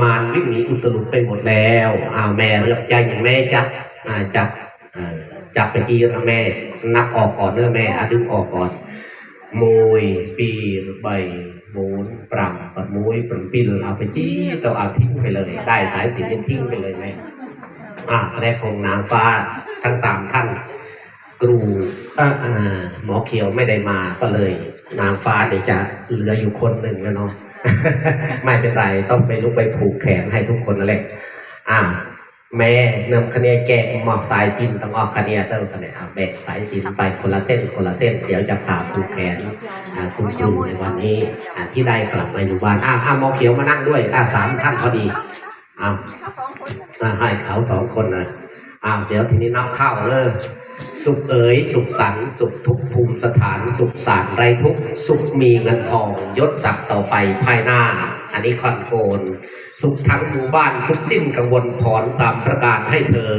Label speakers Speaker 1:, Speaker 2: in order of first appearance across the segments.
Speaker 1: มารวิ่งหนีอุตรุดไปหมดแล้วอาแม่เลือกใจอย่างแม่จับจับจับไปทีละแม่ นับออกก่อนเนื้อแม่อดึงออกก่อนมวยปีใบโมนปรำปัดมวยปรำปิลเอาไปจี้ต้อเอาทิ้งไปเลย ได้สายสิญจนทิ้งไปเลยแม่อ่าคะแนนของนางฟ้าทั้งสามท่านครูหมอเขียวไม่ได้มาก็เลย นางฟ้าเดี๋ยวจะเหลืออยู่คนหนึ่งแล้วเนาะ ไม่เป็นไรต้องไปลุกไปผูกแขนให้ทุกคนนั่นแหละอ่าแม่นำคะแนนแกะหมอกสายสินต้องออกคะแนนเติมเสนออะแบกสายสินไปคนละเส้นคนละเส้น เดี๋ยวจะพาผูกแขนคุณครูในวันนี้อที่ได้กลับมาอยู่บ้านอ่าอ่าหมอเขียวมานั่งด้วยอ่าสามท่านพอดีอ่าอ่าให้เขาสองคนนะอ้าวเดี๋ยวทีนี้นับข้าวเลย สุขเอ๋ยสุขสันสุขทุกภูมิสถานสุขสารไรทุกสุขมีเงินทองยศศักดิ์ต่อไปภายหน้า อันนี้คอนโกนสุขทั้งหมู่บ้านสุขสิ้นกังวลผอนสามประการให้เธอ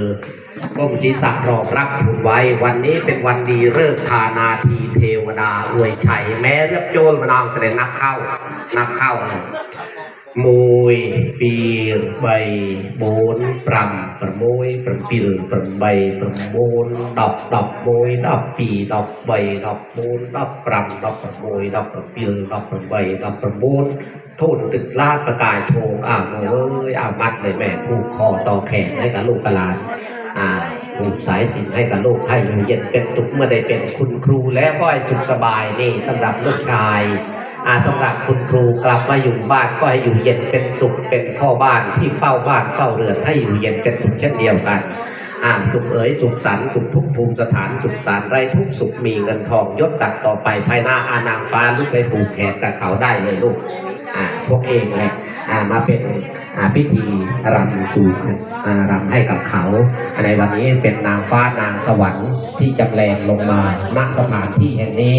Speaker 1: ก้มศีรษะรองรับทุนไว้ วันนี้เป็นวันดีเลิกษ์พานาทีเทวดาอวยชัย แม้เรียบโจรมานองแสดงนับเข้านับเข้า มวยปีใบโบนปรำประมวยประปิลประใบประโบนดอกดอกมวยดอกปีดอกใบดอกโบนดอกปรำดอกประมวยดอกประปิลดอกประใบดอกประโบนโทษตึกลาดประกายโทงอ่าวโอ้ยอ่าวมัดเลยแม่ผูกคอต่อแขนให้กับลูกกบหลานอ่าผูกสายสิญจนให้กับลูกให้อยู่เย็นเป็นสุขเมื่อได้เป็นคุณครูแล้วก็ให้สุขสบายนี่สำหรับลูกชาย อาสำหรับคุณครูกลับมาอยู่บ้านก็ให้อยู่เย็นเป็นสุขเป็นพ่อบ้านที่เฝ้าบ้านเฝ้าเรือนให้อยู่เย็นเป็นสุขเช่นเดียวกันอ่าสุขเอ๋ยสุขสันสุขทุกภูมิสถานสุขสารไรทุกสุขมีเงินทองยศตัดต่อไปภายหน้าอานางฟ้าลูกไปผูกแขนกับเขาได้เลยลูกอ่าพวกเองเลยอ่ามาเป็นอ่าพิธีรำสู่อ่ารำให้กับเขาในวันนี้เป็นนางฟ้านางสวรรค์ที่จำแรงลงมาณสถานที่แห่งนี้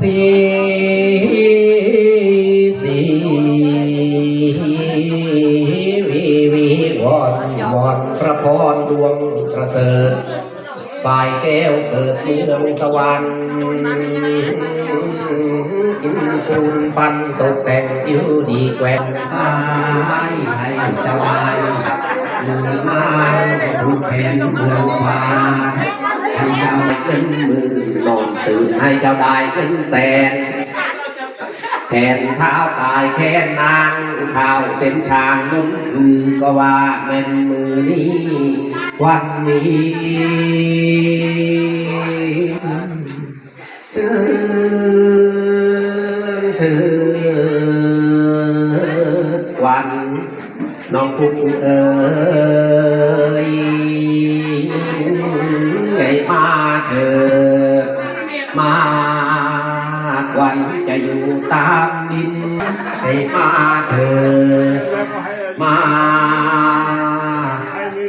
Speaker 1: สีสีวีวีวอนวอนพระพรดวงประเสริฐปลายแก้วเกิดเมืองสวรรค์อินปูนปันตกแต่งอยิ้วดีแกว่งซ้ายให้เจ้าได้มือไม้ถูกแผ่นเมืองวานให้เจ้าได้เงินมื่น นอนตื่นให้เจ้าได้เงินแสนแขนเท้าตายแขนนางข้าเป็นทางนุ่นคือก็ว่าแม่นมือนี้วันนี้เถิดเถิดวันน้องฟุกเอ๋ยไงมาเถิด อยู่ตามดินให้มาเถิดมา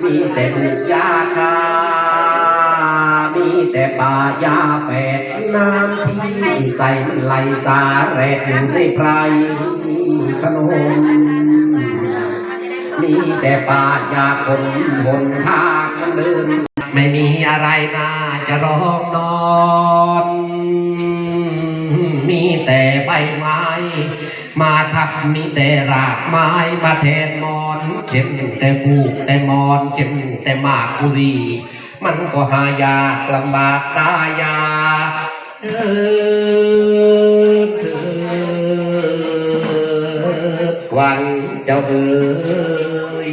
Speaker 1: มีแต่ปลูกยาคา มีแต่ป่ายาแฝดน้ำที่ใส่มันไหลสาแรกอยู่ในไพรขนมมีแต่ป่ายาคนบนทางมันเดิน ไม่มีอะไรน่าจะร้องนอ มาทับมีแต่รากไม้มาแทนมอนเช่นแต่ผูกแต่มอนเช่นแต่มากุรี มันก็หายากลำบากตายาเออเถิดวันเจ้าเอ๋ย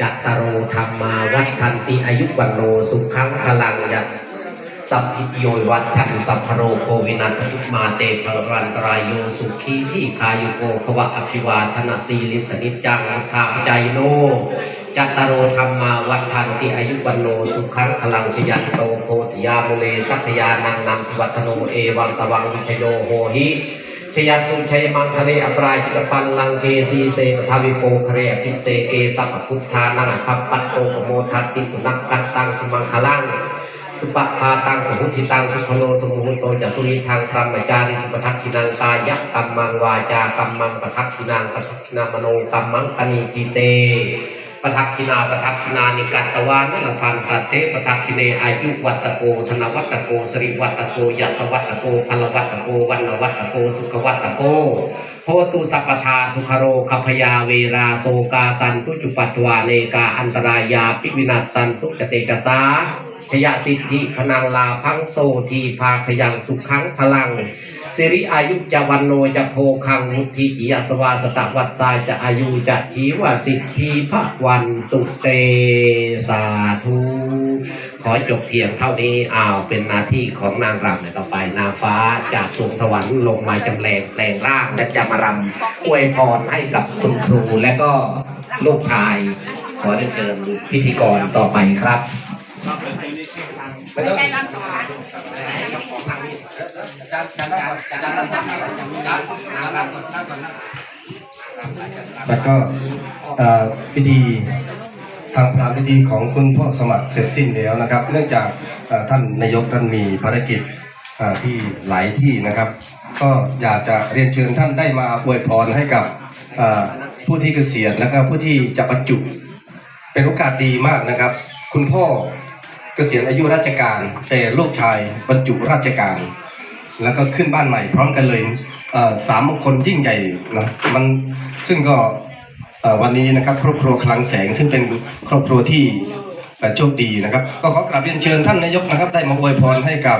Speaker 1: จัตตารธรรมาวัฏทันติอายุวันโนสุขังพลังยัต สัพพิโยวัฏชันสัพพโรโควินัสสุมาเตภรันตรายโยสุขีที่คายุโกภวะอภิวาทนาสีลิสนิจจังทาใจโนจัตตารโอธรรมาวัฏทันติอายุวันโนสุขังพลังชยันโตโพธิยามุเลตัคยานังนันทิวัฒโนเอวังตวังวิชโยโหหิชยันตุชัยมังคะเลอปรายจิตปันลังเกสีเสปทาวิโปคะเรอภิเสเกสัพพพุทธานังคับปัตโตโมทัตติตุนักกัตตังสุมังคลัง สุปปาตังสมุทิตังสุพโนสมุหุโตจัตุริทางพรหมจาริสุปทักขินังกายะกัมมังวาจากัมมังปทักขินังปทักขินามโนกัมมังปณิทิเตปทักขินาปทักขินานิกัตตวานนลพันตัเตปทักขิเนอายุวัตโกธนวัตโกสริวัตโกยัตวัตโกพลวัตโกวันวัตโกสุขวัตโกโพตุสัพพทาทุคโรคพยาเวราโสกาตันตุจุปัตวาเนกาอันตรายาปิวินาตันตุจเตกตา พยาสิทธิพนังลาพังโซทีพาขยังสุขังพลังสิริอายุจะวันโนจะโพคังมุทิจิยสวาสตวัตสายจะอายุจะชีวสิทธิพระวันตุเตสาธุขอจบเพียงเท่านี้อ้าวเป็นหน้าที่ของนางรำในต่อไปนางฟ้าจากสวงสวรรค์ลงมาจำแรงแปลงร่างและจะมารำอวยพรให้กับคุณครูและก็ลูกชาย ขอเรียนเชิญพิธีกรต่อไปครับ ไม่ต้อง
Speaker 2: ได้รับสองครั้ง
Speaker 3: แล้วก็พิธีทางพราหมณ์พิธีของคุณพ่อสมัครเสร็จสิ้นแล้วนะครับ เนื่องจากท่านนายกท่านมีภารกิจที่หลายที่นะครับ ก็อยากจะเรียนเชิญท่านได้มาอวยพรให้กับผู้ที่เกษียณแล้วก็ผู้ที่จะบรรจุ เป็นโอกาสดีมากนะครับ คุณพ่อ เกษียณอายุราชการ แต่ลูกชายบรรจุราชการ แล้วก็ขึ้นบ้านใหม่พร้อมกันเลยสามมงคลยิ่งใหญ่นะมันซึ่งก็วันนี้นะครับครอบครัวคลังแสงซึ่งเป็นครอบครัวที่เอ่โชคดีนะครับ ก็ขอกราบเรียนเชิญท่านนายกนะครับ ได้มาอวยพรให้กับ